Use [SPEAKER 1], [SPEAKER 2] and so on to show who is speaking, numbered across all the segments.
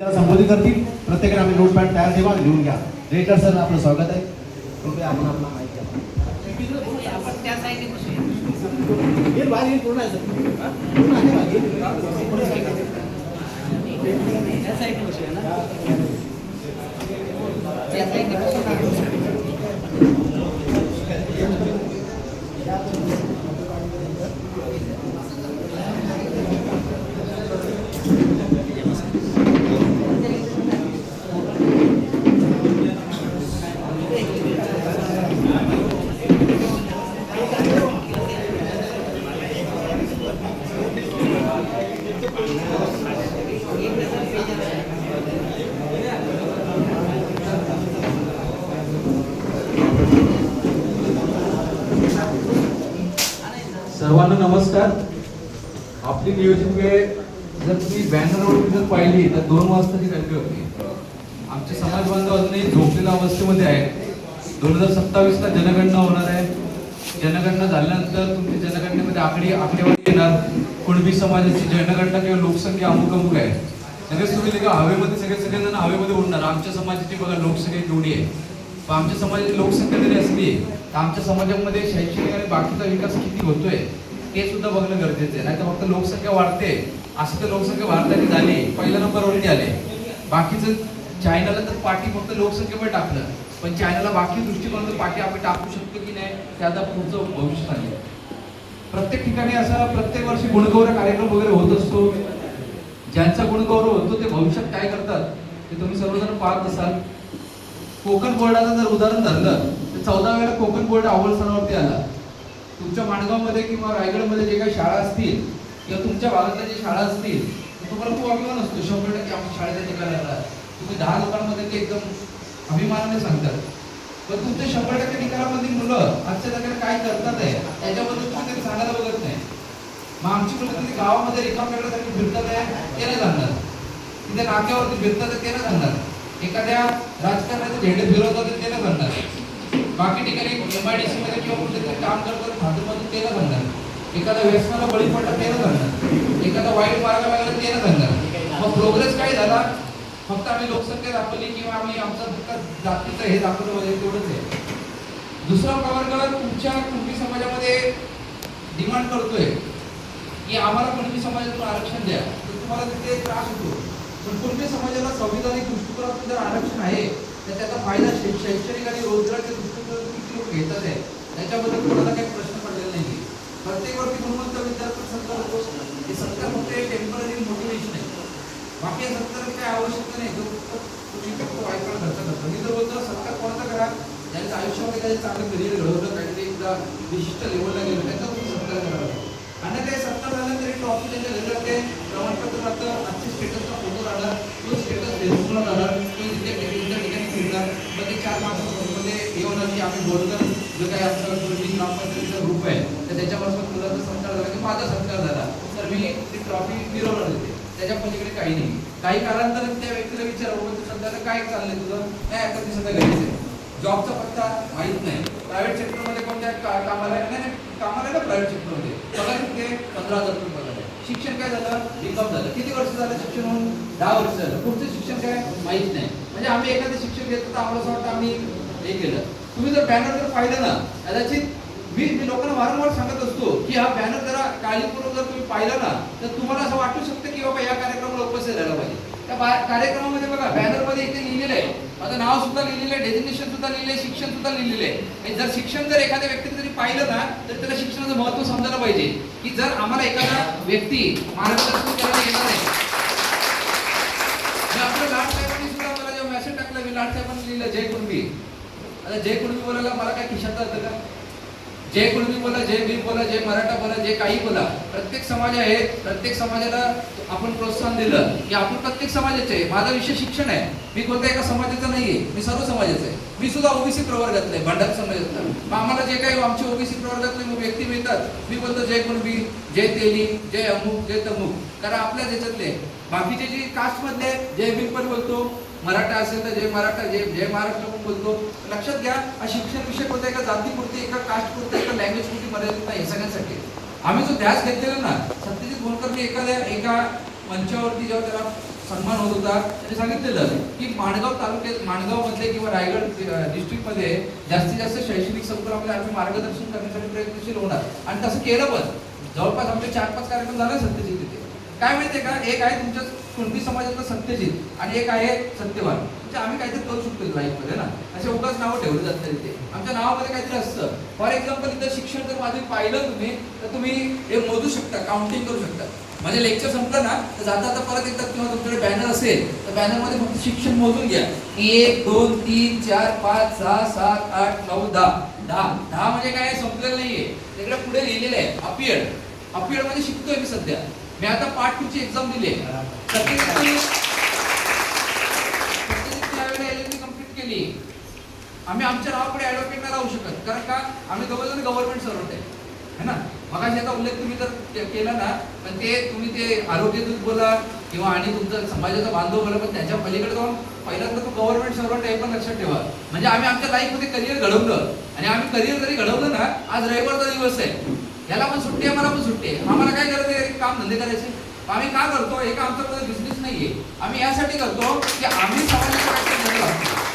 [SPEAKER 1] संबोधित करतील. प्रत्येकाने आम्ही नोटपॅड तयार ठेवा घेऊन घ्या. रेटर सर आपलं स्वागत आहे. कृपया आपण आपला माहिती
[SPEAKER 2] आपण त्या साईडने बसूया
[SPEAKER 1] हे बाहेर येईल पूर्ण आहे सर पूर्ण आहे बाहेर येईल. पूर्ण आहे.
[SPEAKER 2] त्या साईडने बसूया ना त्या साईडने बसूया
[SPEAKER 3] सर्वांना नमस्कार. आपली नियोजित वेळ जर तुम्ही बॅनरवरून जर पाहिली तर दोन वाजताची गर्दी होती. आमचे समाज बांधव अजूनही झोपलेल्या अवस्थेमध्ये आहे दोन हजार सत्तावीसला जनगणना होणार आहे. जनगणना झाल्यानंतर तुमची जनगणनेमध्ये आकडी आकडेवारी येणार. कुणबी समाजाची जनगणना किंवा लोकसंख्या अमुक अमुक आहे. सगळेच तुम्ही लगेच हवेमध्ये सगळे सगळेजण हवेमध्ये उडणार. आमच्या समाजाची बघा लोकसंख्या केवढी आहे. पण आमच्या समाजाची लोकसंख्या जरी असली तर आमच्या समाजामध्ये शैक्षणिक आणि बाकीचा विकास किती होतोय? ते सुद्धा बघणं गरजेचं आहे. नाही तर फक्त लोकसंख्या वाढते. असं तर लोकसंख्या भारताची झाली. पहिल्या नंबरवरती आले. बाकीचं चायनाला तर पाठी फक्त लोकसंख्येमुळे टाकलं. पण चायनाला बाकी दृष्टिकोनातून पाठी आपण टाकू शकतो की नाही ते आता पुढचं भविष्य नाही प्रत्येक ठिकाणी असा प्रत्येक वर्षी गुणगौरव कार्यक्रम वगैरे होत असतो. ज्यांचा गुणगौरव होतो ते भविष्यात काय करतात ते तुम्ही सर्वजण पाहत असाल. कोकण बोर्डाचं जर उदाहरण धरलं तर चौदा वेळा कोकण बोर्ड अव्वल स्थानावरती आला. तुमच्या माणगावमध्ये किंवा रायगडमध्ये जे काही शाळा असतील किंवा तुमच्या भागातल्या जे शाळा असतील तुम्हाला खूप अभिमान असतो. शंभर टक्के आपण शाळेच्या ठिकाणी तुम्ही दहा लोकांमध्ये ते एकदम अभिमानाने सांगतात. पण तुमच्या शंभर टक्के निकालामधील मुलं आजच्या तारखेला काय करतात आहे त्याच्याबद्दल तुम्ही कधी सांगायला बघत नाही. मग आमची मुलं तिथे गावामध्ये रिकाम्याकडे फिरतात आहे ते नाही सांगणार. तिथे नाक्यावरती फिरतात आहे, ते नाही सांगणार. एखाद्या राजकारणाचे झेंडे फिरवतात ते नाही सांगणार. बाकी ठिकाणी एम आय डी सी मध्ये किंवा कुठेतरी काम करतात भाजपमध्ये तेला नाही सांगणार एखाद्या व्यसनाला बळी पडला तेला सांगणार एखादा वाईट मार्ग लागला तेला सांगणार मग प्रोग्रेस काय झाला? फक्त आम्ही लोकसंख्या दाखवली किंवा आम्ही आमचं फक्त जातीचं हे दाखवलं वगैरे तेवढंच आहे. दुसरा प्रवर्ग तुमच्या कुणबी समाजामध्ये डिमांड करतोय. की आम्हाला कुणबी समाजातून आरक्षण द्या. तर तुम्हाला तिथे त्रास होतो. पण कुणबी समाजाला संविधानिक दृष्टिकोनातून जर आरक्षण आहे तर त्याचा फायदा शैक्षणिक आणि रोजगाराच्या घेतच आहे. त्याच्याबद्दल कोणाला काही प्रश्न पडलेला नाही प्रत्येक वरती गुणवंत विद्यार्थी सत्तर होतो. हे सत्तर फक्त एक टेंपररी मोटिवेशन आहे. बाकी सत्तर काही आवश्यकता नाही तो फक्त तुम्ही फक्त खर्च करतो. मी तर बोलतो सत्तर कोणाचा करा? ज्यांच्या आयुष्यामध्ये काही चांगलं करिअर घडवलं काहीतरी एकदा विशिष्ट लेवलला गेलं त्यांचा तुम्ही सत्कार करावा आणि ते सत्तर झालं तरी ट्रॉफी त्यांच्या घरी ते प्रमाणपत्र राहतं आजच्या स्टेटसचा फोटो राहणार तो स्टेटस फेसबुकला राहणार तो जिथे त्या ठिकाणी फिरणार. मग ते चार मार्क्स म्हणजे माणसामध्ये येऊन की आम्ही बोलतो जो काही आमचा पूर्वी ग्रामपंचायतीचा ग्रुप आहे तर त्याच्यापासून मुलाचा सत्कार झाला की माझा सत्कार झाला. तर मी ती ट्रॉफी फिरवणार होते त्याच्या पलीकडे काही नाही. काही कालांतरात त्या व्यक्तीला विचारलं सध्या काय चाललंय तुझं? काय आता मी सध्या घरीच आहे? जॉबचा पत्ता माहीत नाही. प्रायव्हेट सेक्टरमध्ये कोणत्या का- कामाला आहे? नाही नाही, कामाला आहे ना प्रायव्हेट सेक्टरमध्ये पगार किती आहे? पंधरा हजार रुपये पगार आहे. शिक्षण काय झालं? बीकॉम झालं. किती वर्ष झालं शिक्षण होऊन? दहा वर्ष झालं. पुढचं शिक्षण काय? माहीत नाही. म्हणजे आम्ही एखादं शिक्षण घेतो तर आम्हाला असं वाटतं आम्ही हे केलं. तुम्ही जर बॅनर जर पाहिलं ना कदाचित मी मी लोकांना वारंवार सांगत असतो की हा बॅनर जरा काळजीपूर्वक जर तुम्ही पाहिला ना तर तुम्हाला असं वाटू शकतं की बाबा या कार्यक्रमाला उपस्थित झाला पाहिजे. त्या बा- कार्यक्रमामध्ये बघा बॅनरमध्ये इथे लिहिलेलं आहे. माझं नाव सुद्धा लिहिलेलं आहे डेझिग्नेशन सुद्धा लिहिलेलं आहे शिक्षण सुद्धा लिहिलेलं आहे. आणि जर शिक्षण जर एखाद्या व्यक्तीने जरी पाहिलं ना तर त्याला शिक्षणाचं महत्त्व समजायला पाहिजे. की जर आम्हाला एखादा व्यक्ती मार्गदर्शन करायला येणार आहे. आपल्या लाड साहेबांनी सुद्धा मला जेव्हा मेसेज टाकला मी लाड साहेबांनी लिहिलं जय कुणबी. आता जय कुणबी बोलायला मला काय खिशात जातं का? जय कुणबी बोला जय भीम बोला जे मराठा बोला जे काही बोला प्रत्येक समाज आहे प्रत्येक समाजाला आपण प्रोत्साहन दिलं की आपण प्रत्येक समाजाचे आहे. माझा विषय शिक्षण आहे. मी कोणत्या एका समाजाचा नाहीये. मी सर्व समाजाचा आहे. मी सुद्धा ओबीसी प्रवर्गातला आहे भंडार समाजातला. मग आम्हाला जे काही आमचे ओबीसी प्रवर्गातले व्यक्ती मिळतात. मी बोलतो जय कुणबी जय तेली जय अमुक जय तमुक. कारण आपल्या त्याच्यातले बाकीचे जे कास्टमधले जय भीम पण बोलतो मराठा असेल तर जय मराठा जय जय महाराष्ट्र पण बोलतो लक्षात घ्या हा शिक्षण विषय कोणत्या एका जातीपुरती एका कास्टपुरती एका लँग्वेज पुरती मर्यादित नाही सगळ्यांसाठी. आम्ही जो ध्यास घेतलेला ना सत्यजित बोलकरने एखाद्या एका मंचावरती जेव्हा त्याला सन्मान होत होता त्यांनी सांगितलेलं की माणगाव तालुक्यात माणगावमधले किंवा रायगड डिस्ट्रिक्टमध्ये जास्तीत जास्त शैक्षणिक संकुलामध्ये आम्ही मार्गदर्शन करण्यासाठी प्रयत्नशील होणार. आणि तसं केलं पण. जवळपास आमचे चार पाच कार्यक्रम झाले सत्यजित तिथे काय माहितीये का? एक आहे तुमच्या कुणबी समाजातलं सत्यजित आणि एक आहे सत्यवान. म्हणजे आम्ही काहीतरी करू शकतो लाईफमध्ये ना. असे उगाच नावं ठेवली जातात तिथे आमच्या नावामध्ये काहीतरी असतं. फॉर एक्झाम्पल इथं शिक्षण जर माझं पाहिलं तुम्ही तर तुम्ही हे मोजू शकता काउंटिंग करू शकता. म्हणजे लेक्चर संपलं ना तर जाता आता परत येतात किंवा तुमच्याकडे बॅनर असेल तर बॅनरमध्ये फक्त शिक्षण मोजून घ्या. एक दोन तीन चार पाच सहा सात आठ नऊ दहा. दहा. दहा म्हणजे काय? संपलेलं नाहीये. तिकडे पुढे लिहिलेलं आहे. अपियड अपियड म्हणजे शिकतोय मी सध्या. मी आता पार्ट टू ची एक्झाम दिली. कंप्लीट केली. आम्ही आमच्या नावापुढे ऍडव्होकेट नाही राहू शकत. कारण का? आम्ही दोघं जण गव्हर्नमेंट सर्वंट आहे है ना? मग याचा उल्लेख तुम्ही जर केला ना पण ते तुम्ही ते आरोग्य दूत बोला किंवा आणि तुमचा समाजाचा बांधव बोला पण त्याच्या पलीकडे जाऊन पहिल्यांदा तो गव्हर्नमेंट सर्वंट आहे पण लक्षात ठेवा. म्हणजे आम्ही आमच्या लाईफमध्ये करिअर घडवलं. आणि आम्ही करिअर जरी घडवलं ना आज रविवारचा दिवस आहे. याला पण सुट्टी आहे मला पण सुट्टी आहे. आम्हाला काय गरज आहे? काम धंदे करायचे? आम्ही का करतो? हे का आमचा बिझनेस नाहीये. आम्ही यासाठी करतो की आम्ही समाजाच्या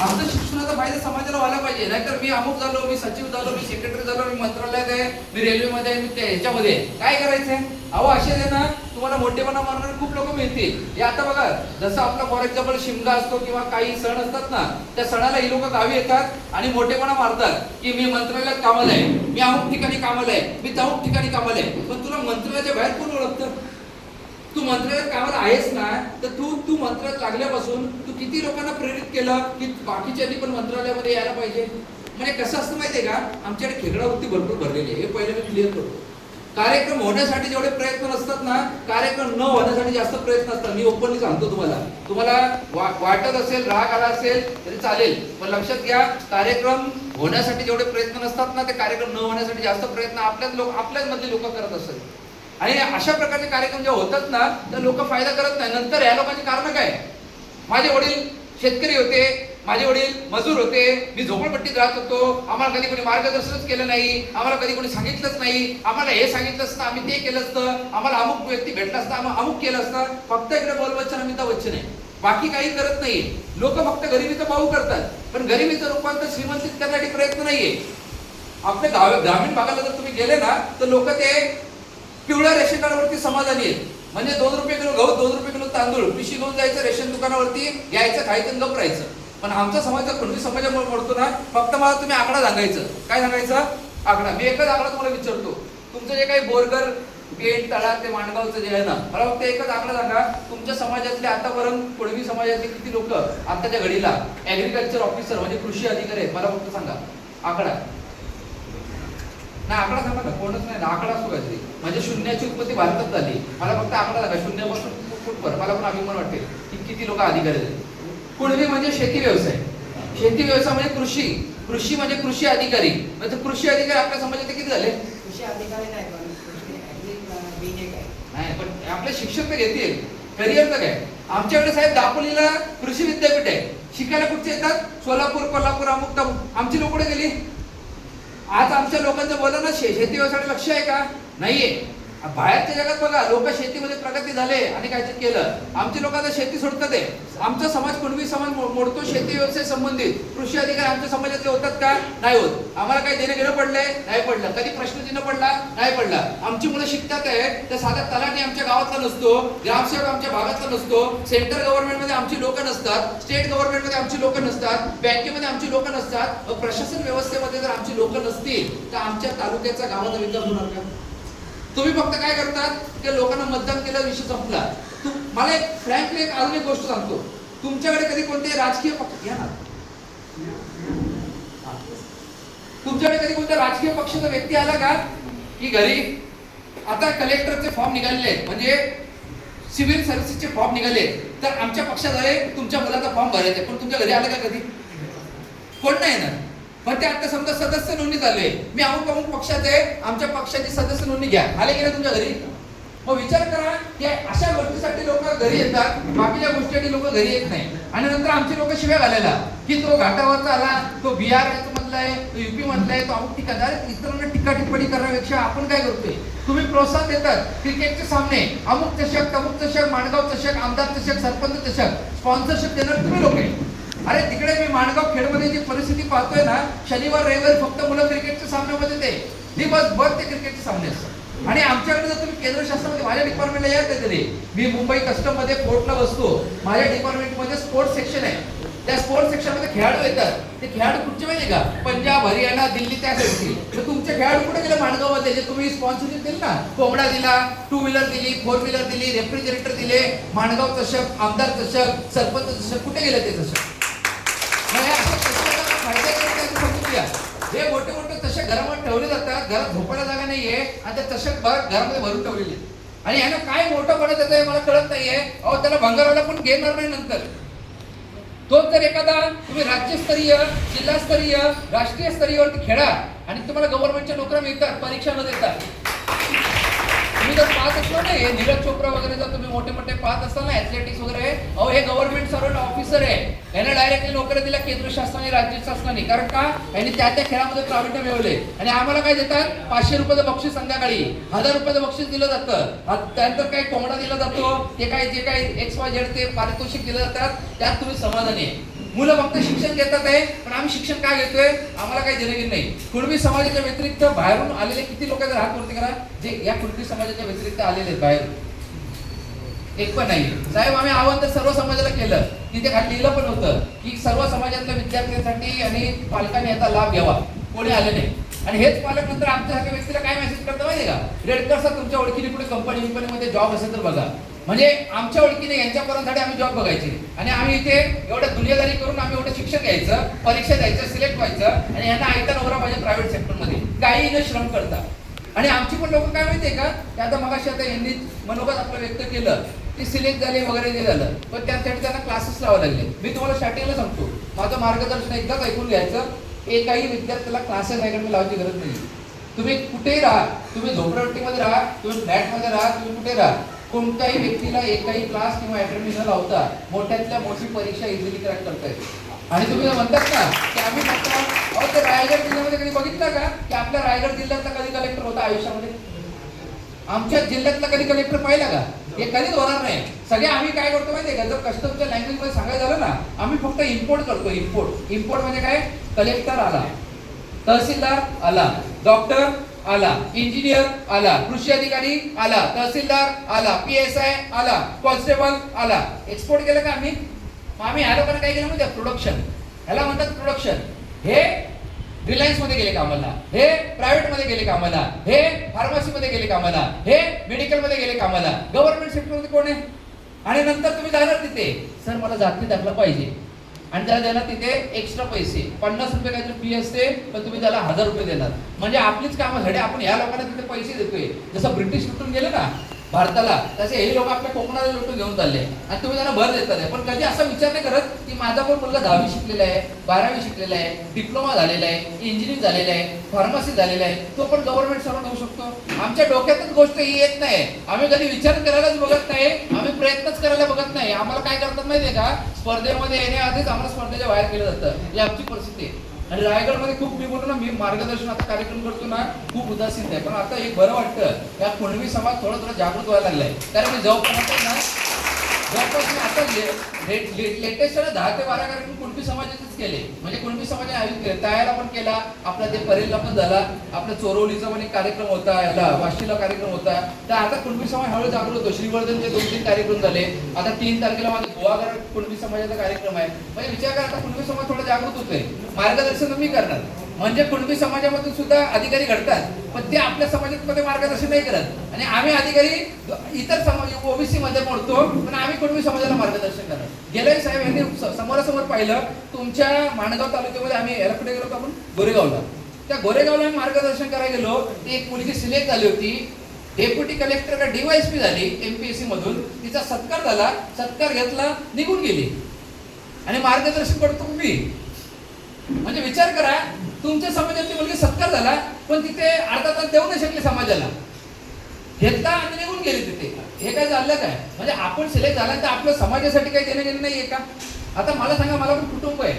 [SPEAKER 3] आमचं शिक्षणाचा फायदा समाजाला व्हायला पाहिजे. नाहीतर मी अमुक झालो मी सचिव झालो मी सेक्रेटरी झालो मी मंत्रालयात आहे मी रेल्वेमध्ये आहे मी त्या ह्याच्यामध्ये काय करायचंय? अहो असे आहे ना तुम्हाला मोठेपणा मारणारे खूप लोक मिळतील. हे आता बघा जसं आपला फॉर एक्झाम्पल शिमगा असतो किंवा काही सण असतात ना त्या सणाला ही लोक गावी येतात आणि मोठेपणा मारतात की मी मंत्रालयात कामाला आहे मी अमुक ठिकाणी कामाला आहे मी तमुक ठिकाणी कामाला आहे. पण तुला मंत्रालयाच्या बाहेर कोण ओळखतं? तू मंत्रालयात कामाला आहेस ना तर तू तू मंत्रालयात लागल्यापासून तू किती लोकांना प्रेरित केलं की बाकीच्यांनी पण मंत्रालयामध्ये यायला पाहिजे? म्हणजे कसं असतं माहितीये का? आमच्याकडे खेकडा वृत्ती भरपूर भरलेली आहे. हे पहिले मी क्लिअर करतो. कार्यक्रम होण्यासाठी जेवढे प्रयत्न नसतात ना कार्यक्रम न होण्यासाठी जास्त प्रयत्न असतात. मी ओपनली सांगतो तुम्हाला. तुम्हाला वा- वाटत असेल राग आला असेल तरी चालेल. पण लक्षात घ्या कार्यक्रम होण्यासाठी जेवढे प्रयत्न नसतात ना ते कार्यक्रम न होण्यासाठी जास्त प्रयत्न आपल्याच लोक आपल्याच मधले लोक करत असतात. आणि अशा प्रकारचे कार्यक्रम जेव्हा होतात ना तर लोक फायदा करत नाही. नंतर या लोकांची कारण काय? माझे वडील शेतकरी होते माझे वडील मजूर होते मी झोपडपट्टीत राहत होतो. आम्हाला कधी कोणी मार्गदर्शनच केलं नाही आम्हाला कधी कोणी सांगितलंच नाही. आम्हाला हे सांगितलं असतं आम्ही ते केलं असतं. आम्हाला अमुक व्यक्ती भेटला असता आम्हाला अमुक केलं असतं. फक्त इकडे बोलवच्चन अमिताभ बच्चन आहे. बाकी काही करत नाही लोक फक्त गरिबीचं भाऊ करतात. पण गरिबीचं रूपांतर श्रीमंतीत करण्यासाठी प्रयत्न नाहीये. आपल्या गाव ग्रामीण भागाला जर तुम्ही गेले ना तर लोक ते पिवळ्या रेशन कार्डवरती समाधानी आहे म्हणजे दोन रुपये किलो गहू दोन रुपये किलो तांदूळ पिशी घेऊन जायचं रेशन दुकानावरती घ्यायचं खायचं गप राहायचं. पण आमचा समाज कुणबी समाजामुळे पडतो ना फक्त मला तुम्ही आकडा सांगायचं. काय सांगायचं? आकडा. मी एकच आकडा तुम्हाला विचारतो. तुमचं जे काही बोरगर पेठ तळा ते माणगावचं जे आहे ना मला फक्त एकच आकडा सांगा. तुमच्या समाजातले आतापर्यंत कुणबी समाजातले किती लोक आताच्या घडीला ऍग्रिकल्चर ऑफिसर म्हणजे कृषी अधिकारी आहेत मला फक्त सांगा. आकडा. नाही आकडा सांगा ना कोणच नाही. ना आकडा असतो काहीतरी म्हणजे शून्याची उत्पत्ती भारतात झाली. मला फक्त आकडा सांगा. शून्यापासून फुटपर मला पण अभिमान वाटेल की किती लोक अधिकारी आहेत कुणबी म्हणजे शेती व्यवसाय. शेती व्यवसाय म्हणजे कृषी. कृषी म्हणजे कृषी अधिकारी. म्हणजे कृषी अधिकारी आपल्या समाजात किती झाले?
[SPEAKER 2] कृषी अधिकारी नाही पण
[SPEAKER 3] आपले शिक्षक तर घेतील करिअर तर काय? आमच्याकडे साहेब दापोलीला कृषी विद्यापीठ आहे. शिकायला कुठचे येतात? सोलापूर कोल्हापूर अमुक तमुक. आमची लोक कुठे गेली? आज आमच्या लोकांचं बोला ना शे- शेती व्यवसायाकडे लक्ष आहे का? नाहीये. बाहेरच्या जगात बघा लोक शेतीमध्ये प्रगती झाले आणि काहीतरी केलं. आमची लोक आता शेती सोडतात आहे आमचा समाज कुणबी समाज मोडतो शेती व्यवसाय संबंधित. कृषी अधिकारी आमच्या समाजातले होतात का? नाही होत. आम्हाला काही देणं घेणं पडलंय? नाही पडलं. कधी प्रश्नचिन्ह पडला? नाही पडला. आमची मुलं शिकतात आहे. तर साधा तलाठी आमच्या गावातला नसतो ग्रामसेवक आमच्या भागातला नसतो. सेंट्रल गव्हर्नमेंटमध्ये आमची लोक नसतात. स्टेट गव्हर्नमेंटमध्ये आमची लोक नसतात. बँकेमध्ये आमची लोक नसतात. प्रशासन व्यवस्थेमध्ये जर आमची लोक नसतील तर आमच्या तालुक्याचा गावाचा विकास होणार का? तुम्ही फक्त काय करतात? त्या लोकांना मतदान केलं विषय संपला. तू मला एक फ्रँकली एक अजून एक गोष्ट सांगतो. तुमच्याकडे कधी कोणते राजकीय पक्ष घ्या ना. तुमच्याकडे कधी कोणत्या राजकीय पक्षाचा व्यक्ती आला का? की घरी आता कलेक्टरचे फॉर्म निघालेले आहेत. म्हणजे सिव्हिल सर्व्हिसेसचे फॉर्म निघाले तर आमच्या पक्षात तुमच्या मुलाचा फॉर्म भरायचा आहे. पण तुमच्या घरी आलं का कधी? कोण नाही येणार. पण ते आता समजा सदस्य नोंदणी चालू आहे. मी अमुक अमुक पक्षाचे आहे आमच्या पक्षाची सदस्य नोंदणी घ्या. आले गेले तुमच्या घरी? मग विचार करा की अशा गोष्टीसाठी लोक घरी येतात बाकीच्या गोष्टीसाठी लोक घरी येत नाही. आणि नंतर आमचे लोक शिव्या घालायला की तो घाटावरचा आला तो बिहार मधला आहे तो युपी मधला आहे तो अमुक ठिकाण. अरे इतरांना टीका टिप्पणी करण्यापेक्षा आपण काय करतोय? तुम्ही प्रोत्साहन देतात क्रिकेटचे सामने. अमुक चषक तमुक चषक माणगाव चषक आमदार चषक सरपंच चषक स्पॉन्सरशिप देणार तुम्ही लोक आहे अरे तिकडे मी माणगाव खेडमध्ये जी परिस्थिती पाहतोय ना शनिवार रविवार फक्त मुलं क्रिकेटच्या सामन्यामध्ये ते. दिवसभर ते क्रिकेटचे सामने असतात. आणि आमच्याकडे जर तुम्ही केंद्र शासनामध्ये माझ्या डिपार्टमेंटला या कधी? मी मुंबई कस्टममध्ये फोर्टला बसतो. माझ्या डिपार्टमेंटमध्ये स्पोर्ट्स सेक्शन आहे. त्या स्पोर्ट्स सेक्शनमध्ये खेळाडू येतात. ते खेळाडू कुठचे माहिती का? पंजाब हरियाणा दिल्ली त्या साईडची. तर तुमचे खेळाडू कुठे गेले माणगावमध्ये? जे तुम्ही स्पॉन्सरशिप दिली ना कोंबडा दिला टू व्हीलर दिली फोर व्हीलर दिली रेफ्रिजरेटर दिले माणगाव चषक आमदार चषक सरपंच चषक कुठे गेले ते चषक? ते हे मोठे मोठे तसे घरामध्ये ठेवले जातात. घरात झोपायला जागा नाहीये. आणि ते चषक घरामध्ये भरून ठेवलेले आणि यानं काय मोठं बनत आहे मला कळत नाहीये. अहो त्याला भंगारवाला पण घेणार नाही नंतर. तो तर एखादा तुम्ही राज्यस्तरीय जिल्हास्तरीय राष्ट्रीय स्तरीयवरती खेळा. आणि तुम्हाला गव्हर्नमेंटच्या नोकऱ्या मिळतात परीक्षा न देतात तुम्ही जर पाहत असलो ना हे नीरज चोप्रा वगैरे जर तुम्ही मोठे मोठे पाहत असाल ना ऍथलेटिक्स वगैरे अहो हे गव्हर्नमेंट सर्वंट ऑफिसर आहे. याने डायरेक्टली नोकऱ्या दिल्या केंद्र शासनाने राज्य शासनाने. कारण का? यांनी त्या त्या खेळामध्ये प्रावीण्य मिळवले. आणि आम्हाला काय देतात? पाचशे रुपयाचं बक्षीस संध्याकाळी. हजार रुपयाचं बक्षीस दिलं जातं. त्यानंतर काय कोंबडा दिला जातो? ते काय जे काही एक्स वाय झेड ते पारितोषिक दिलं जातात त्यात तुम्ही समाधानी आहे. मुलं फक्त शिक्षण घेतात आहे पण आम्ही शिक्षण काय घेतोय? आम्हाला काही देणं नाही. कुणबी समाजाच्या व्यतिरिक्त बाहेरून आलेले किती लोक जर हात वरती करा जे या कुणबी समाजाच्या व्यतिरिक्त आलेले आहेत बाहेर एक पण नाही. साहेब आम्ही आव्हान तर सर्व समाजाला केलं. तिथे खाली लिहिलं पण होतं की सर्व समाजातल्या विद्यार्थ्यांसाठी आणि पालकांनी याचा लाभ घ्यावा. कोणी आले नाही. आणि हेच पालक नंतर आमच्यासारख्या व्यक्तीला काय मेसेज करता माहिती का? रेड सर तुमच्या ओळखीने कुठे कंपनी विंपनीमध्ये जॉब असेल तर बघा. म्हणजे आमच्या ओळखीने यांच्या पोरांसाठी आम्ही जॉब बघायचे. आणि आम्ही इथे एवढं दुनियादारी करून आम्ही एवढं शिक्षण घ्यायचं परीक्षा द्यायचं सिलेक्ट व्हायचं आणि यांना ऐकता नवरा पाहिजे प्रायव्हेट सेक्टरमध्ये काही न श्रम करतात. आणि आमची पण लोक काय माहितीये का? ते आता मगाशी आता यांनी मनोगत आपलं व्यक्त केलं. ते सिलेक्ट झाले वगैरे जे झालं. पण त्यासाठी त्यांना क्लासेस लावावे लागले. मी तुम्हाला स्टार्टिंगला सांगतो. माझं मार्गदर्शन एकदाच ऐकून घ्यायचं. एकाही विद्यार्थ्याला क्लासेस अकॅडमी लावायची गरज नाही तुम्ही कुठेही राहा? तुम्ही झोपडपट्टीमध्ये राहा तुम्ही फ्लॅटमध्ये राहा तुम्ही कुठे राहा? कोणत्याही व्यक्तीला एकही क्लास किंवा अकॅडमी न लावता मोठ्यातल्या मोठी परीक्षा इझिली क्रॅक करता येते. आणि तुम्ही जर म्हणतात ना की आम्ही फक्त अहो ते रायगड जिल्ह्यामध्ये कधी बघितलं का? की आपल्या रायगड जिल्ह्यातला कधी कलेक्टर होता आयुष्यामध्ये? आमच्या जिल्ह्यातला कधी कलेक्टर पाहिला का? हे कधीच होणार नाही. सगळे आम्ही काय करतो माहितीये का? जर कस्टमच्या लँग्वेजमध्ये सांगायचं झालं ना आम्ही फक्त इम्पोर्ट करतो इम्पोर्ट इम्पोर्ट म्हणजे काय? कलेक्टर आला तहसीलदार आला डॉक्टर आला इंजिनियर आला कृषी अधिकारी आला तहसीलदार आला पी एस आय आला कॉन्स्टेबल आला. एक्सपोर्ट केलं का आम्ही? आम्ही ह्या लोकांना काय केलं म्हणजे प्रोडक्शन ह्याला म्हणतात प्रोडक्शन हे रिलायन्समध्ये गेले कामाला. हे प्रायव्हेटमध्ये गेले कामाला. हे फार्मसी मध्ये गेले कामाला. हे मेडिकलमध्ये गेले कामाला. गव्हर्नमेंट सेक्टरमध्ये कोण आहे? आणि नंतर तुम्ही जाणार तिथे. सर मला जाती दाखला पाहिजे. आणि त्याला देणार तिथे एक्स्ट्रा पैसे. पन्नास रुपये काहीतरी फी असते पण तुम्ही त्याला हजार रुपये देणार. म्हणजे आपलीच कामं झाडे आपण ह्या लोकांना तिथे पैसे देतोय. जसं ब्रिटिश लुटून गेले ना भारताला तसे हे लोक आपल्या कोकणाला लुटून घेऊन चालले. आणि तुम्ही त्यांना भर देतात पण कधी असा विचार नाही करत की माझा पण मुलगा दहावी शिकलेला आहे बारावी शिकलेला आहे डिप्लोमा झालेला आहे इंजिनिअरिंग झालेला आहे फार्मसी झालेला आहे. तो पण गव्हर्नमेंट सर्व होऊ शकतो. आमच्या डोक्यातच गोष्ट ही येत नाही. आम्ही कधी विचार करायलाच बघत नाही. आम्ही प्रयत्नच करायला बघत नाही. आम्हाला काय करतात माहितीये का? स्पर्धेमध्ये येण्याआधीच आम्हाला स्पर्धेच्या बाहेर केलं जातं. ही आमची परिस्थिती आहे. आणि रायगडमध्ये खूप मी बोलतो ना मी मार्गदर्शनाचा कार्यक्रम करतो ना खूप उदासीन आहे. पण आता एक बरं वाटतं. या कुणबी समाज थोडं थोडं जागृत व्हायला लागलाय. कारण मी जवळपास ना जवळपास मी आता लेटेस्ट दहा ते बारा कार्यक्रम कुणबी समाजाचेच केले. म्हणजे कुणबी समाज आयोजित केले पण केला. आपला ते परेलला पण झाला. आपल्या चोरवलीचा पण एक कार्यक्रम होता याला वाशीला कार्यक्रम होता. तर आता कुणबी समाज हळूहळू जागृत होतो. श्रीवर्धनचे दोन तीन कार्यक्रम झाले. आता तीन तारखेला माझा गोवागर कुणबी समाजाचा कार्यक्रम आहे. म्हणजे विचार करा आता कुणबी समाज थोडा जागृत होतोय. मार्गदर्शन मी करणार. म्हणजे कुणबी समाजामधून सुद्धा अधिकारी घडतात पण ते आपल्या समाजामध्ये मार्गदर्शन नाही करत. आणि आम्ही अधिकारी इतर समाज ओबीसी मध्ये मोडतो पण आम्ही कुणबी समाजाला मार्गदर्शन करत गेले साहेब यांनी समोरासमोर पाहिलं तुमच्या माणगाव तालुक्यामध्ये आम्ही याला कुठे गेलो आपण? गोरेगावला. त्या गोरेगावला आम्ही मार्गदर्शन करायला गेलो. ती एक मुलगी सिलेक्ट झाली होती. डेप्युटी कलेक्टर का डीवायएसपी झाली एमपीएससी मधून. तिचा सत्कार झाला सत्कार घेतला निघून गेली. आणि मार्गदर्शन करतो मी. म्हणजे विचार करा तुमच्या समाजातली मुलगी सत्कार झाला पण तिथे अर्धा तास देऊ नाही शकले समाजाला. घेतला आणि निघून गेले तिथे. हे काय झालं काय? म्हणजे आपण सिलेक्ट झाला तर आपल्या समाजासाठी काही देणं घेणं नाहीये का? आता मला सांगा मला पण कुटुंब आहे.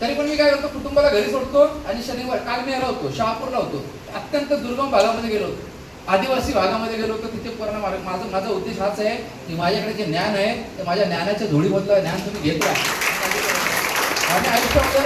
[SPEAKER 3] तरी पण मी काय करतो कुटुंबाला घरी सोडतो आणि शनिवार काल मी आलो होतो शहापूरला होतो. अत्यंत दुर्गम भागामध्ये गेलो होतो. आदिवासी भागामध्ये गेलो तर तिथे पूर्ण माझा माझा उद्देश हाच आहे की माझ्याकडे जे ज्ञान आहे ते माझ्या ज्ञानाच्या धुळीमधलं ज्ञान तुम्ही घेतला. आणि आयुष्यामध्ये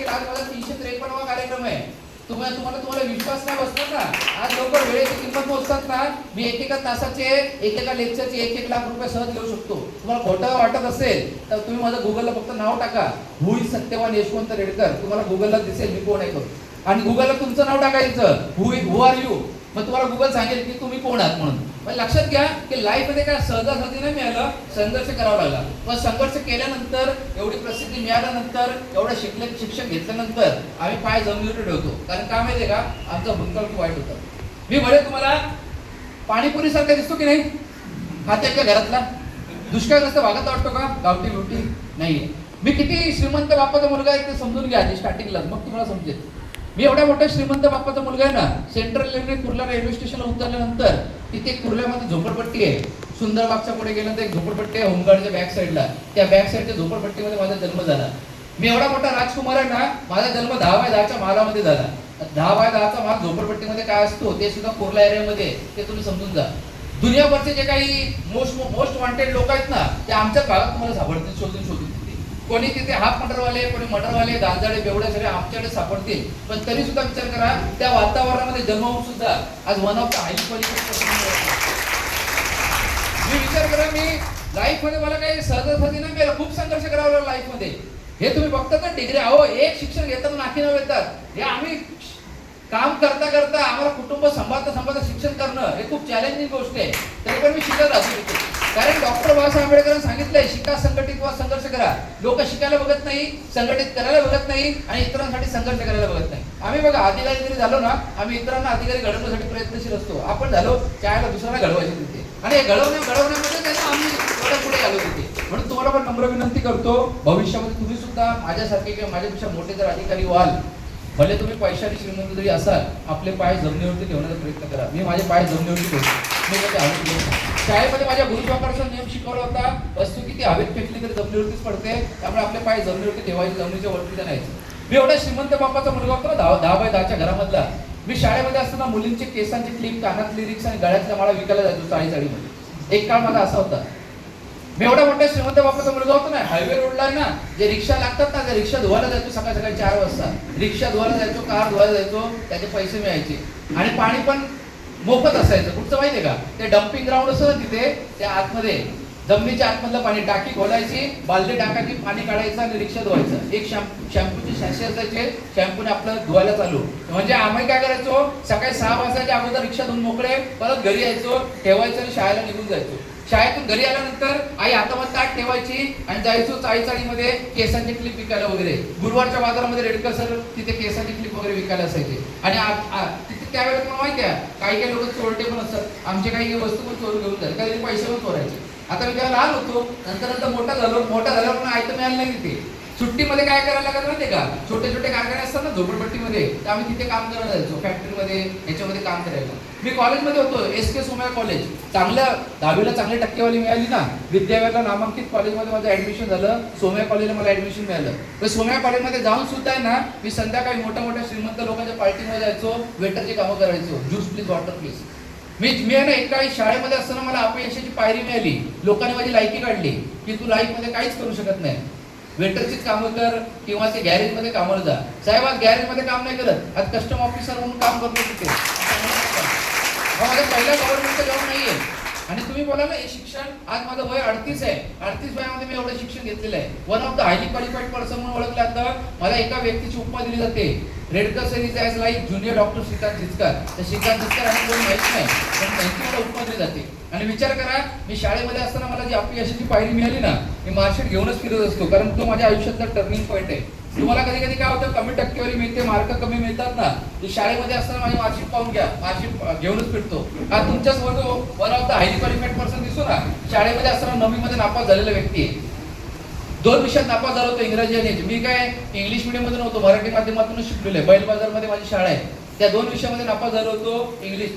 [SPEAKER 3] की आज माझा तीनशे त्रेपन्नवा कार्यक्रम आहे. तुम्हाला तुम्हाला तुम्हाला विश्वास नाही बसणार ना आज लोक वेळेची किंमत मोजतात ना? मी एकेका तासाचे एकेका लेक्चरचे एक एक लाख रुपये सहज घेऊ शकतो. तुम्हाला खोटं वाटत असेल तर तुम्ही माझं गुगलला फक्त नाव टाका. हु सत्यवान यशवंत रेडकर? तुम्हाला गुगलला दिसेल मी कोण आहे तो? आणि गुगलला तुमचं नाव टाकायचं. हु हु आर यू मग तुम्हाला गुगल सांगेल की तुम्ही कोण आहात म्हणून. पण लक्षात घ्या की लाईफमध्ये काय सहजासहजी नाही मिळालं संघर्ष करावा लागला. पण संघर्ष केल्यानंतर एवढी प्रसिद्धी मिळाल्यानंतर एवढं शिकले शिक्षण घेतल्यानंतर आम्ही पाय जमिनीवर ठेवतो. कारण का माहितीये का? आमचा भूतकाळ खूप वाईट होता. मी बरे तुम्हाला पाणीपुरी सारखा दिसतो की नाही? खाते का घरातला? दुष्काळग्रस्त भागात वाटतो का? गावठी बिवटी नाहीये. मी किती श्रीमंत बापाचा मुलगा आहे ते समजून घ्या आधी स्टार्टिंगला मग तुम्हाला समजेल. मी एवढ्या मोठ्या श्रीमंत बाप्पाचा मुलगा आहे ना सेंट्रल रेल्वे कुर्ला रेल्वे स्टेशनला उतरल्यानंतर तिथे कुर्ल्यामध्ये झोपडपट्टी आहे. सुंदरबागच्या पुढे गेल्यानंतर एक झोपडपट्टी आहे होमगार्डच्या बॅक साईडला त्या बॅक साईडच्या झोपडपट्टीमध्ये माझा जन्म झाला. मी एवढा मोठा राजकुमार आहे ना माझा जन्म दहा बाय दहाच्या मालामध्ये झाला. दहा बाय दहाचा माल झोपडपट्टीमध्ये काय असतो ते सुद्धा कुर्ला एरियामध्ये ते तुम्ही समजून जा. दुनियाभरचे जे काही मोस्ट मोस्ट वॉन्टेड लोक आहेत ना ते आमच्याच भागात तुम्हाला सापडतील शोधून शोधून कोणी तिथे हाफ मटरवाले कोणी मटरवाले दालजाडे बेवडे सगळे आमच्याकडे सापडतील. पण तरी सुद्धा विचार करा त्या वातावरणामध्ये जन्मवून सुद्धा आज वन ऑफ द हाय मी विचार करा मी लाईफमध्ये मला काही सहजासहजी नाही मिळालं. खूप संघर्ष करावा लागला लाईफमध्ये हे तुम्ही बघता ना डिग्री अहो एक शिक्षण घेताना नाकी न येतात. हे आम्ही काम करता करता आम्हाला कुटुंब सांभाळता सांभाळता शिक्षण करणं हे खूप चॅलेंजिंग गोष्ट आहे. तरी पण मी शिकत असू तिथे कारण डॉक्टर बाबासाहेब आंबेडकरांनी सांगितलंय शिका संघटित वा संघर्ष करा. लोक शिकायला बघत नाही संघटित करायला बघत नाही आणि इतरांसाठी संघर्ष करायला बघत नाही. आम्ही बघा अधिकारी जरी झालो ना आम्ही इतरांना अधिकारी घडवण्यासाठी प्रयत्नशील असतो. आपण झालो त्याला दुसऱ्याला घडवायचे तिथे. आणि हे घडवण्या घडवण्यामध्ये त्यांना आम्ही थोडं पुढे आलो तिथे. म्हणून तुम्हाला पण नम्र विनंती करतो भविष्यामध्ये तुम्ही सुद्धा माझ्यासारखे किंवा माझ्यापेक्षा मोठे जर अधिकारी व्हाल भले तुम्ही पैशाने श्रीमंत जरी असाल आपले पाय जमिनीवरती ठेवण्याचा प्रयत्न करा. मी माझे पाय जमिनीवरती ठेवतो. मी कधी हवेत शाळेमध्ये माझ्या गुरुत्वाकर्षण नियम शिकवला होता. वस्तू किती हवेत फेकली तरी जमिनीवरतीच पडते. त्यामुळे आपले पाय जमिनीवरती ठेवायचे जमिनीच्या वरती नाही मी एवढा श्रीमंत बापाचा मुलगा होता ना दहा दहा बाय दहाच्या घरामधला. मी शाळेमध्ये असताना मुलींचे केसांचे क्लिप कानातले रिक्स आणि गळ्यातल्या मला विकायला जायचो चाळी चाळीमध्ये एक काळ माझा असा होता. मी एवढा मोठा श्रीमंत बापाचा मुलगा होतो ना हायवे रोडला ना जे रिक्षा लागतात ना त्या रिक्षा धुवायला जायचो सकाळी सकाळी चार वाजता. रिक्षा धुवायला जायचो कार धुवायला जायचो त्याचे पैसे मिळायचे. आणि पाणी पण मोफत असायचं. कुठचं माहितीये का? ते डम्पिंग ग्राउंड असतं ना तिथे त्या आतमध्ये. जमिनीच्या आतमधलं पाणी टाकी खोलायची बालदी टाकायची पाणी काढायचं आणि रिक्षा धुवायचं. एक शॅम्पू शॅम्पूचे शॅशे असायचे शॅम्पूने आपलं धुवायला चालू. म्हणजे आम्ही काय करायचो? सकाळी सहा वाजताच्या अगोदर रिक्षा धुवून मोकळे परत घरी यायचो ठेवायचं आणि शाळेला निघून जायचो. शाळेतून घरी आल्यानंतर आई हातामध्ये ताट ठेवायची आणि जायचो चाळी चाळीमध्ये केसांचे क्लिप विकायला वगैरे. गुरुवारच्या बाजारामध्ये रेडकर सर तिथे केसांचे क्लिप वगैरे विकायला असायचे. आणि तिथे त्यावेळेला पण माहिती आहे काही काही लोक चोरटे पण असतात. आमचे काही वस्तू पण चोरून घेऊन जातात. काही पैसे पण चोरायचे. आता मी तेव्हा लहान होतो. नंतर नंतर मोठा झालो. मोठा झाल्यावर पण ऐकतं मिळालं नाही तिथे. सुट्टीमध्ये काय करायला लागत माहिती का? छोटे छोटे कारखाने असतात ना झोपडपट्टीमध्ये. तर आम्ही तिथे काम करायला जायचो. फॅक्टरीमध्ये याच्यामध्ये काम करायला मी कॉलेजमध्ये होतो एस के सोमया कॉलेज. चांगल्या दहावीला चांगली टक्केवारी मिळाली ना विद्यावेला नामांकित कॉलेजमध्ये माझं ऍडमिशन झालं सोमया कॉलेजला मला ऍडमिशन मिळालं. तर सोमया कॉलेजमध्ये जाऊन सुद्धा आहे ना मी संध्याकाळी मोठ्या मोठ्या श्रीमंत लोकांच्या पार्टीमध्ये जायचो वेटरची कामं करायचो. ज्यूस प्लीज वॉटर प्लीज मी मी आहे ना एका शाळेमध्ये असताना मला अपयशाची पायरी मिळाली. लोकांनी माझी लायकी काढली की तू लाईफमध्ये काहीच करू शकत नाही. वेटरचीच कामं कर किंवा ते गॅरेजमध्ये कामाला जा. साहेब आज गॅरेजमध्ये काम नाही करत. आज कस्टम ऑफिसर म्हणून काम करतो तिथे. हा माझा पहिला गव्हर्नमेंटचा जॉब नाहीये. आणि तुम्ही बोला ना हे शिक्षण आज माझं वय अडतीस आहे. अडतीस वयामध्ये मी एवढं शिक्षण घेतलेलं आहे. One of the highly qualified person म्हणून ओळखलं आता मला एका व्यक्तीची उपमा दिली जाते. Redkar sir is as like junior doctor Shrikant Jichkar. तर श्रीकांत जिचकर आणि कोणी माहीत नाही पण त्यांची मला उपमा दिली जाते. आणि विचार करा मी शाळेमध्ये असताना मला जी अपयशाची पायरी मिळाली ना मी मार्कशीट घेऊनच फिरत असतो कारण तो माझ्या आयुष्यातला टर्निंग पॉईंट आहे. तुम्हाला कधी कधी काय होतं कमी टक्केवारी मिळते मार्क कमी मिळतात ना की शाळेमध्ये असताना माझी मार्कशीट पाहून घ्या मार्कशीट घेऊनच फिरतो. हा तुमच्याच वर्ग one of the highly qualified person दिसतो ना शाळेमध्ये असताना नववीमध्ये नापास झालेला व्यक्ती आहे. दोन विषयात नापास झालो होतो इंग्रजी आणि मी काय इंग्लिश मीडियममध्ये नव्हतो मराठी माध्यमातूनच शिकलेलो आहे बैल बाजारमध्ये माझी शाळा आहे. त्या दोन विषयामध्ये नापास झालो होतो इंग्लिश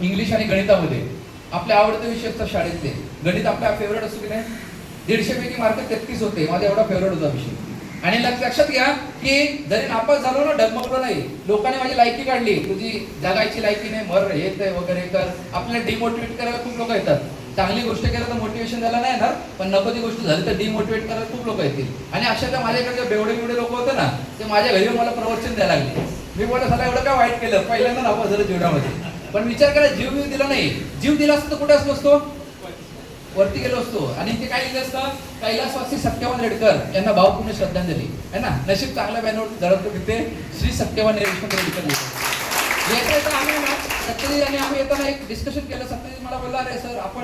[SPEAKER 3] इंग्लिश आणि गणितामध्ये. आपले आवडते विषय असतात शाळेतले. गणित आपला फेवरेट असतो की नाही? दीडशे पैकी मार्क तेहतीस होते माझा एवढा फेवरेट होता विषय. आणि लक्ष- लक्षात घ्या की जरी नापास झालो ना डगमगलो नाही. लोकांनी माझी लायकी काढली. तुझी जगायची लायकी नाही मर येत आहे वगैरे कर. आपल्याला डिमोटिवेट करायला खूप लोक येतात. चांगली गोष्ट केलं तर मोटिवेशन द्यायला नाही येणार पण नको ती गोष्ट झाली तर डिमोटिवेट करायला खूप लोक येतील. आणि अशा माझ्याकडे जे बेवडे बेवडे लोक होते ना ते माझ्या घरी मला प्रवचन द्यायला लागले. मी बोलत झाला एवढं काय वाईट केलं? पहिल्यांदा नापास झालं जीवनामध्ये. पण विचार करा जीव दिला नाही. जीव दिला असतो तर कुठे असलो असतो? वरती गेलो असतो. आणि ते काय लिहिलं असतं? कैलासवासी सत्यवान रेडकर यांना भावपूर्ण श्रद्धांजली. है ना? नशीब चांगला बॅनर धडकतो तिथे श्री सत्यवान रेडकर रेडकर येता येता आम्ही ना सत्यजित आणि आम्ही येताना एक डिस्कशन केलं. सत्यजित मला बोलला अरे सर आपण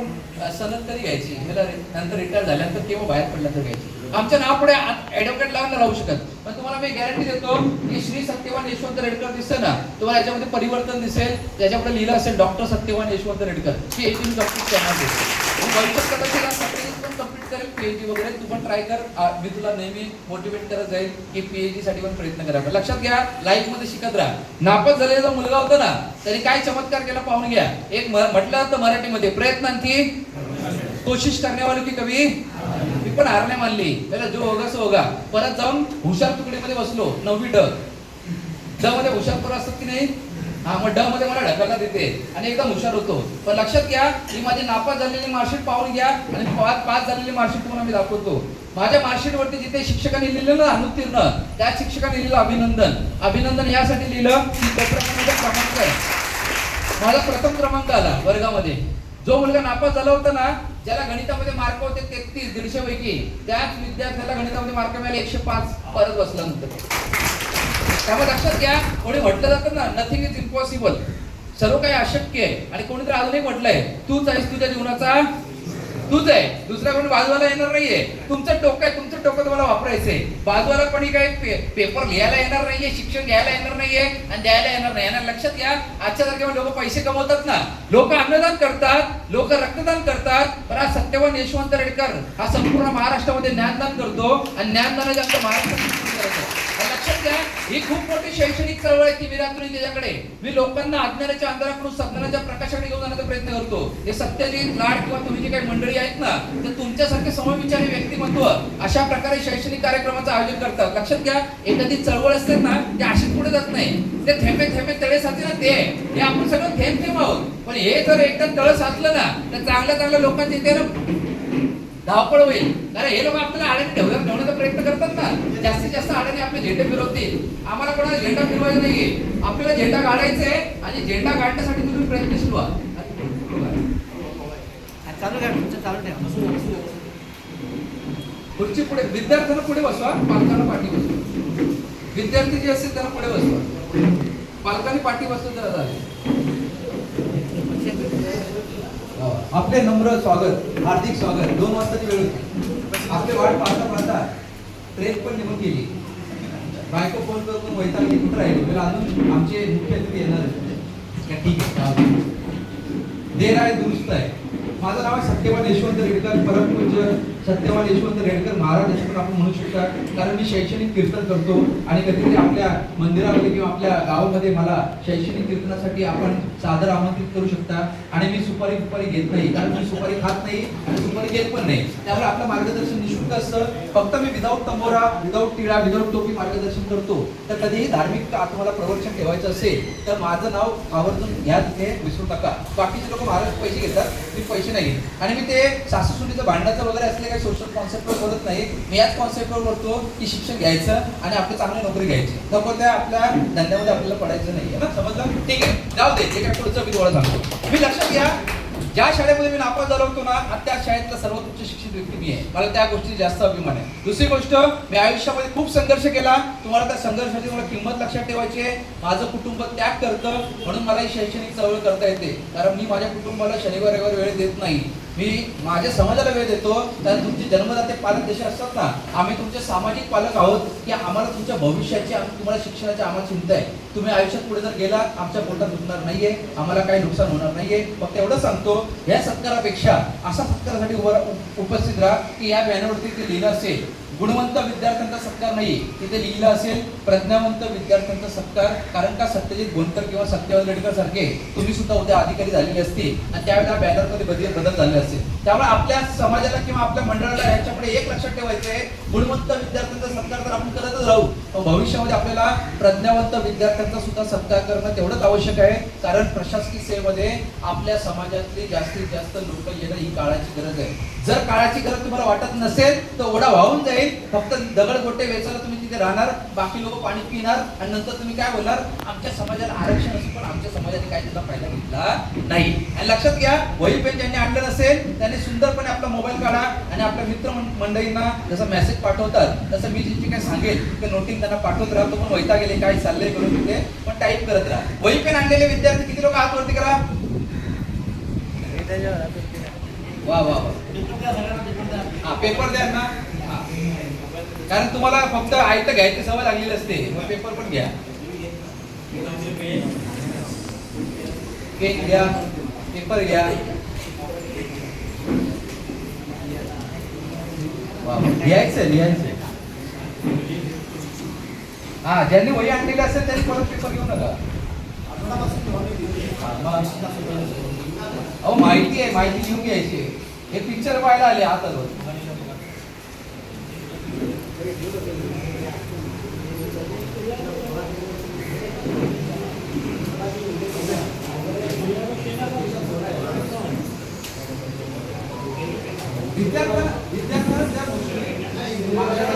[SPEAKER 3] सनद तरी घ्यायची. मला रे- नंतर रिटायर झाल्यानंतर केव्हा बाहेर पडला तर घ्यायची. आमच्या नाव पुढे ॲडव्होकेट लावून राहू शकत. पण तुम्हाला मी गॅरंटी देतो की श्री सत्यवान यशवंत रेडकर दिसतं ना तुम्हाला याच्यामध्ये परिवर्तन दिसेल. त्याच्यापुढे लिहिलं असेल डॉक्टर सत्यवान यशवंत रेडकर. ही एकूण डॉक्टर करणार दिसेल कदाचित पण करेल पीएचडी वगैरे. तू पण ट्राय कर. मी तुला नेहमी मोटिवेट करत जाईल की पीएचडी साठी पण प्रयत्न करा. लक्षात घ्या लाईफमध्ये शिकत राहा. नापास झालेला मुलगा होता ना त्याने काय चमत्कार केला पाहून घ्या. एक म्हटलं होतं मराठीमध्ये प्रयत्नांती कोशिश करण्यावाली की कवी मी पण हार नाही मानली. त्याला जो होगा सो होगा. परत जाऊन हुशार तुकडीमध्ये बसलो. नववी ड ड मध्ये हुशार पोरं असतात की नाही? हा मग ड मध्ये मला ढकलला देते. आणि एकदम हुशार होतो. पण लक्षात घ्या मी माझी नापास झालेली मार्कशीट पाहून घ्या आणि पास पास झालेली मार्कशीट तुम्हाला मी दाखवतो. माझ्या मार्कशीटवरती जिथे शिक्षकांनी लिहिलं ना अनुत्तीर्ण त्या शिक्षकांनी लिहिलं अभिनंदन. अभिनंदन यासाठी लिहिलं की क्रमांक आहे. माझा प्रथम क्रमांक आला वर्गामध्ये. जो मुलगा नापास झाला होता ना ज्याला गणितामध्ये मार्क होते तेहतीस दीडशे पैकी त्याच विद्यार्थ्याला गणितामध्ये मार्क मिळाले एकशे पाच परत बसल्यानंतर. त्यामुळे लक्षात घ्या कोणी म्हटलं जातं ना नथिंग इज इम्पॉसिबल सर्व काही अशक्य आहे. आणि कोणीतरी अजूनही म्हटलंय तूच आहेस तुझ्या जीवनाचा तूच आहे. दुसऱ्या कोणी बाजूला येणार नाहीये. तुमचं डोकं आहे तुमचं डोकं तुम्हाला वापरायचंय. बाजूला कोणी काही पे- पेपर लिहायला येणार नाहीये शिक्षण घ्यायला येणार नाहीये आणि द्यायला येणार नाही. आणि लक्षात घ्या आजच्या तारखेला लोक पैसे कमवतात ना. लोक अन्नदान करतात लोक रक्तदान करतात पण आज सत्यवान यशवंत रेडकर हा संपूर्ण महाराष्ट्रामध्ये ज्ञानदान करतो. आणि ज्ञानदानाच्या आमच्या महाराष्ट्रात ही खूप मोठी शैक्षणिक चळवळ आहे ती विराटुरी त्याच्याकडे. मी लोकांना अज्ञानाच्या अंधाराकडून सज्ञानाच्या प्रकाशाकडे घेऊन जाण्याचा प्रयत्न करतो. हे सत्यजित लाड किंवा तुम्ही जे काही मंडळी आहेत ना तर तुमच्यासारखे समविचारी व्यक्तिमत्व अशा प्रकारे शैक्षणिक कार्यक्रमाचं आयोजन करतात. लक्षात घ्या एखादी चळवळ असते ना ते अशीच पुढे जात नाही. ते थेंबे थेंबे तळे साचले ना ते. हे आपण सगळं थेंब थेंब आहोत. पण हे जर एकदा तळ साचलं ना तर चांगल्या चांगल्या लोकांचे ते ना धावपळ होईल. कारण हे लोक आपल्याला आड्याने ठेवण्याचा ठेवण्याचा प्रयत्न करतात ना. जास्तीत जास्त आड्याने आपले झेंडे फिरवतील. आम्हाला कोणाला झेंडा फिरवायचा नाहीये. आपल्याला झेंडा काढायचा आहे आणि झेंडा काढण्यासाठी तुम्ही
[SPEAKER 2] चालू घ्या तुमचं चालू ठेवा.
[SPEAKER 3] खुर्ची पुढे विद्यार्थ्यांना पुढे बसवा पालकांना पाठी बसवा. विद्यार्थी जे असतील त्यांना पुढे बसवा. पालकांनी पाठी बसलं जरा झाले. हो.
[SPEAKER 1] आपले नम्र स्वागत हार्दिक स्वागत. दोन वाजताची वेळ होती. आपले वाट पाहता पाहता ट्रेन पण निघून गेली. बायको फोन करून वैतागली कुठं राहिलो? मला अजून आमचे मुख्य अतिथी येणार का ठीक आहे. देर आहे दुरुस्त आहे. माझं नाव आहे सत्यवान यशवंत रेडकर परमपूज्य सत्यवान यशवंत रेडकर महाराज यशवंत आपण म्हणू शकता. कारण मी शैक्षणिक कीर्तन करतो आणि कधीतरी आपल्या मंदिरामध्ये किंवा आपल्या गावामध्ये मला शैक्षणिक कीर्तनासाठी आपण सादर आमंत्रित करू शकता. आणि मी सुपारी दुपारी घेत नाही. कारण मी सुपारी खात नाही आणि सुपारी घेत पण नाही. त्यामुळे आपलं मार्गदर्शन निशुल्क असतं. फक्त मी विदाऊट तंबोरा विदाऊट टिळा विदाऊट टोपी मार्गदर्शन करतो. तर कधीही धार्मिक आत्माला प्रवचन ठेवायचं असेल तर माझं नाव आवर्जून घ्या तिथे विसरू नका. बाकीचे लोक महाराज पैसे घेतात मी पैसे नाही घेत. आणि मी ते सासूसुनीचं भांडणाचं वगैरे असले काही सोशल कॉन्सेप्टवर बोलत नाही. मी याच कॉन्सेप्टवर बोलतो की शिक्षण घ्यायचं आणि आपली चांगली नोकरी घ्यायची. नको त्या आपल्या धंद्यामध्ये आपल्याला पडायचं नाही ना. समजलं? ठीक आहे. जाऊ दे. जे काय पुढचं मी तुम्हाला सांगतो. मी लक्षात घ्या. ज्या शाळेमध्ये मी नापास झालो होतो ना आणि त्या शाळेतला सर्वोत्कृष्ट शिक्षित व्यक्ती मी आहे. मला त्या गोष्टी जास्त अभिमान आहे. दुसरी गोष्ट मी आयुष्यामध्ये खूप संघर्ष केला. तुम्हाला त्या संघर्षाची मला किंमत लक्षात ठेवायची आहे. माझं कुटुंब त्याग करतं म्हणून मला ही शैक्षणिक चळवळ करता येते. कारण मी माझ्या कुटुंबाला शनिवार रविवार वेळ देत नाही. मी माझ्या समाजाला वेळ देतो. तर तुमचे जन्मदाते पालक जसे असतात ना आम्ही तुमचे सामाजिक पालक आहोत. की आम्हाला तुमच्या भविष्याची आम्ही तुम्हाला शिक्षणाची आम्हाला चिंता आहे. तुम्ही आयुष्यात पुढे जर गेला आमच्या पोटात दुखणार नाहीये. आम्हाला काही नुकसान होणार नाहीये. फक्त एवढं सांगतो या सत्कारापेक्षा असा सत्कारासाठी उभं उप- उपस्थित राहा की या बॅनरवरती ते लिहिलं असेल. गुणवंत विद्यार्थ्यांचा सत्कार नाही. तिथे लिहिलं असेल प्रज्ञावंत विद्यार्थ्यांचा सत्कार कारण का सत्यजित गोंतर किंवा सत्यवान रेडकर सारखे तुम्ही सुद्धा उद्या अधिकारी झालेले असतील आणि त्यावेळेला बॅनरमध्ये बदल बदल झाले असतील.
[SPEAKER 3] असेल त्यामुळे आपल्या समाजाला किंवा आपल्या मंडळाला याच्याकडे एक लक्षात ठेवायचं आहे गुणवंत विद्यार्थ्यांचा सत्कार तर आपण करतच राहू. पण भविष्यामध्ये आपल्याला प्रज्ञावंत विद्यार्थ्यांचा सुद्धा सत्कार करणं तेवढंच आवश्यक आहे कारण प्रशासकीय सेवेमध्ये आपल्या समाजातली जास्तीत जास्त लोक येणं ही काळाची गरज आहे. जर काळाची गरज तुम्हाला वाटत नसेल तर ओढा वाहून जाईल. फक्त दगड गोटे वेचायला तुम्ही तिथे राहणार बाकी लोक पाणी पिणार आणि नंतर तुम्ही काय बोलणार? आमच्या समाजाला आरक्षण असेल पण आमच्या समाजाने काय त्याचा फायदा घेतला नाही. आणि लक्षात घ्या वही पेन ज्यांनी आणलं नसेल त्यांनी सुंदरपणे आपला मोबाईल काढा आणि आपल्या मित्र मंडळींना जसं मेसेज पाठवतात तसं मी जे काय सांगेल ते नोटिंग त्यांना पाठवत राहतो पण वैता गेले काय चाललंय करून तिथे पण टाईप करत राहा. वही पेन आणलेले विद्यार्थी किती लोक हात वरती करा? वा वा वा. पेपर द्या ना. कारण तुम्हाला फक्त आयतं घ्यायची सवय लागलेली असते. मग पेपर पण घ्या. पेन घ्या. पेपर घ्या. लिहायचं लिहायचं हा ज्यांनी वही आणलेली असेल त्यांनी परत पेपर घेऊ नका. अहो माहिती आहे माहिती घेऊन घ्यायची हे पिक्चर पाहायला आले आता विद्यार्थ्यांना विद्यार्थ्यांना त्या गोष्टी